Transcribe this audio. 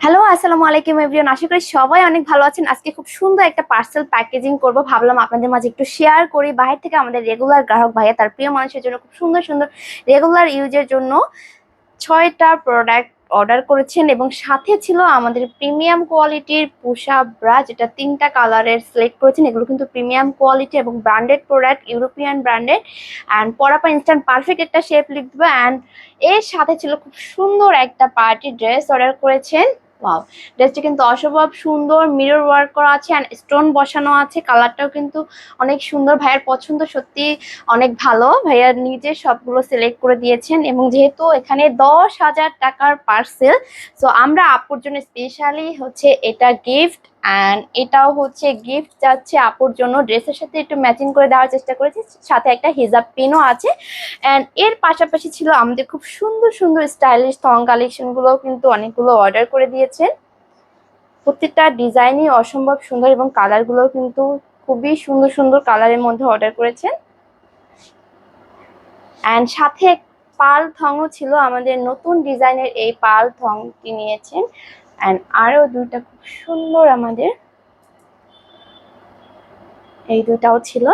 Hello আসসালামু আলাইকুম everyone আশা করি সবাই অনেক ভালো আছেন। আজকে খুব সুন্দর একটা পার্সেল প্যাকেজিং করব। ভাবলাম আপনাদের মাঝে একটু শেয়ার করি। বাইরে থেকে আমাদের রেগুলার গ্রাহক ভাইয়া, তার প্রিয় মানুষের জন্য খুব সুন্দর সুন্দর রেগুলার ইউজের জন্য ছয়টা প্রোডাক্ট অর্ডার করেছেন এবং সাথে ছিল আমাদের প্রিমিয়াম কোয়ালিটির পুষা ব্রা যেটা তিনটা কালারের সিলেক্ট করেছেন। এগুলো কিন্তু প্রিমিয়াম কোয়ালিটি এবং branded product European branded and পরাপর instant perfect একটা শেপ লিখবে অ্যান্ড এর সাথে ছিল খুব সুন্দর একটা পার্টি ড্রেস অর্ডার করেছেন। ওয়াও ড্রেসটা কিন্তু অসম্ভব সুন্দর মিরর ওয়ার্ক করা আছে অ্যান্ড স্টোন বসানো আছে। কালারটাও কিন্তু অনেক সুন্দর। ভাইয়ের পছন্দ সত্যি অনেক ভালো। ভাইয়া নিজে সবগুলো সিলেক্ট করে দিয়েছেন এবং যেহেতু এখানে দশ হাজার টাকার পার্সেল সো আমরা আপুর জন্য স্পেশালি হচ্ছে এটা গিফট অ্যান্ড এটাও হচ্ছে গিফট যাচ্ছে আপুর জন্য। ড্রেসের সাথে একটু ম্যাচিং করে দেওয়ার চেষ্টা করেছি। সাথে একটা হিজাব পিনও আছে। অ্যান্ড এর পাশাপাশি ছিল আমাদের খুব সুন্দর সুন্দর স্টাইলিশ থং কালেকশনগুলোও কিন্তু অনেকগুলো অর্ডার করে দিয়েছেন প্রত্যেকটা ডিজাইনই অসম্ভব সুন্দর এবং কালারগুলোও কিন্তু খুবই সুন্দর সুন্দর কালারের মধ্যে অর্ডার করেছেন। অ্যান্ড সাথে পাল থংও ছিল। আমাদের নতুন ডিজাইনের এই পাল থংটি নিয়েছেন। অ্যান্ড আরও দুইটা খুব সুন্দর আমাদের। এই দুটাও ছিল।